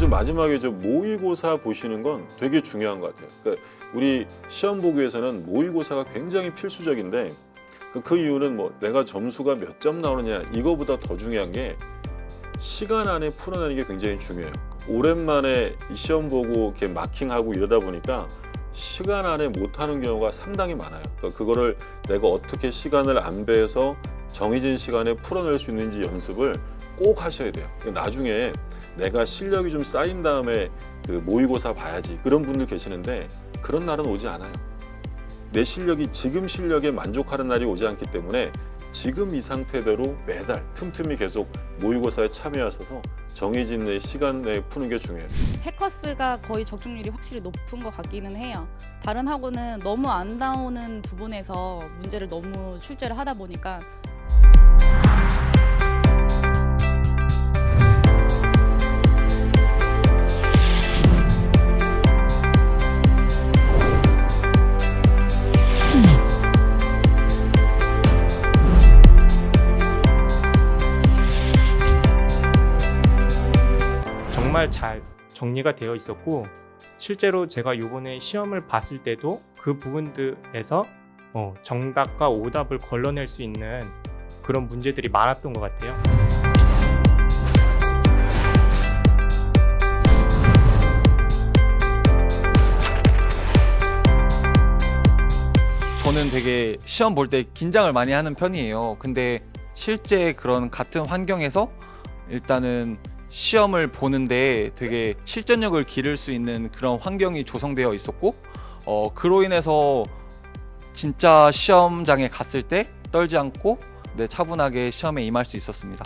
좀 마지막에 저 모의고사 보시는 건 되게 중요한 것 같아요. 그러니까 우리 시험 보기 위해서는 모의고사가 굉장히 필수적인데 그, 그 이유는 뭐 내가 점수가 몇 점 나오느냐 이거보다 더 중요한 게 시간 안에 풀어내는 게 굉장히 중요해요. 오랜만에 이 시험 보고 이렇게 마킹하고 이러다 보니까 시간 안에 못하는 경우가 상당히 많아요. 그러니까 그거를 내가 어떻게 시간을 안배해서 정해진 시간에 풀어낼 수 있는지 연습을 꼭 하셔야 돼요. 나중에 내가 실력이 좀 쌓인 다음에 그 모의고사 봐야지 그런 분들 계시는데 그런 날은 오지 않아요. 내 실력이 지금 실력에 만족하는 날이 오지 않기 때문에 지금 이 상태대로 매달 틈틈이 계속 모의고사에 참여하셔서 정해진 내 시간 내에 푸는 게 중요해요. 해커스가 거의 적중률이 확실히 높은 것 같기는 해요. 다른 학원은 너무 안 나오는 부분에서 문제를 너무 출제를 하다 보니까 정말 잘 정리가 되어 있었고 실제로 제가 요번에 시험을 봤을 때도 그 부분들에서 어, 정답과 오답을 걸러낼 수 있는 그런 문제들이 많았던 것 같아요. 저는 되게 시험 볼 때 긴장을 많이 하는 편이에요. 근데 실제 그런 같은 환경에서 일단은 시험을 보는데 되게 실전력을 기를 수 있는 그런 환경이 조성되어 있었고, 어, 그로 인해서 진짜 시험장에 갔을 때 떨지 않고 네, 차분하게 시험에 임할 수 있었습니다.